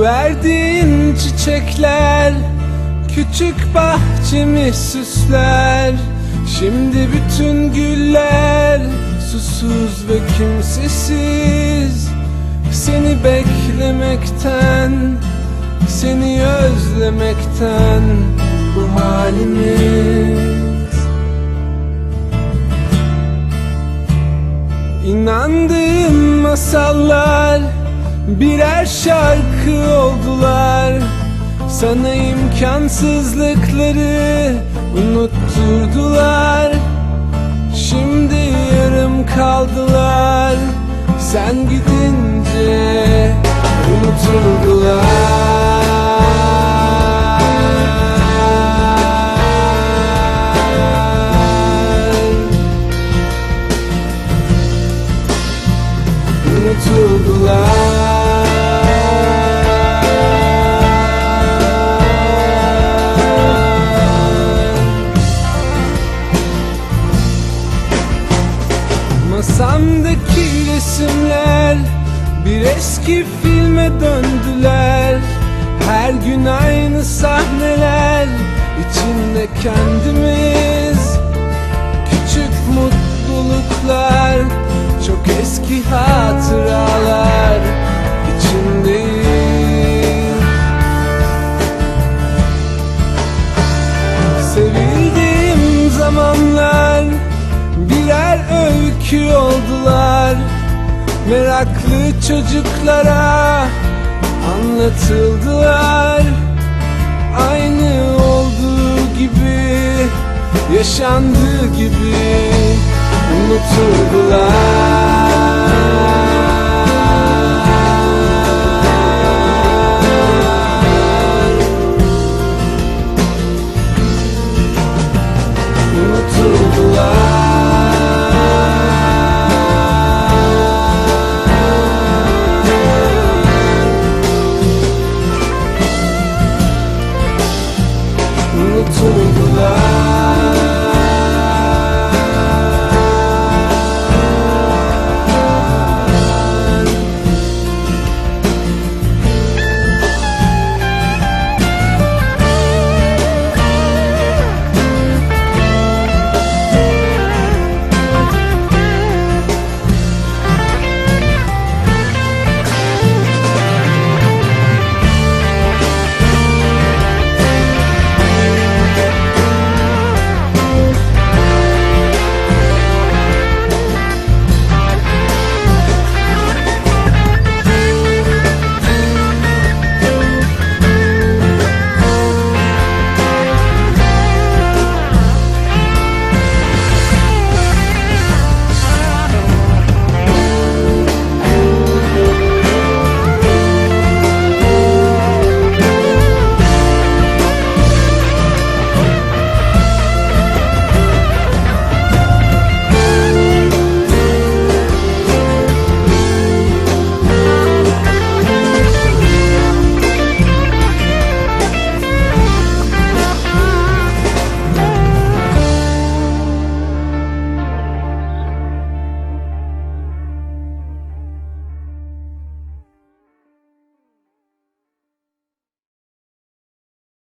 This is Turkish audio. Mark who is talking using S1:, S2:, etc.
S1: Verdiğin çiçekler Küçük bahçemi süsler. Şimdi bütün güller Susuz ve kimsesiz. Seni beklemekten Seni özlemekten Bu halimiz. İnandığım masallar birer şarkı oldular. Sana imkansızlıkları unutturdular. Şimdi yarım kaldılar. Sen gidince unutuldular bir eski filme döndüler. Her gün aynı sahneler. İçinde kendimiz. Küçük mutluluklar. Çok eski hatıralar içindeyiz. Sevildiğim zamanlar birer öykü oldular Meraklı çocuklara anlatıldılar. Aynı olduğu gibi, yaşandığı gibi unutuldular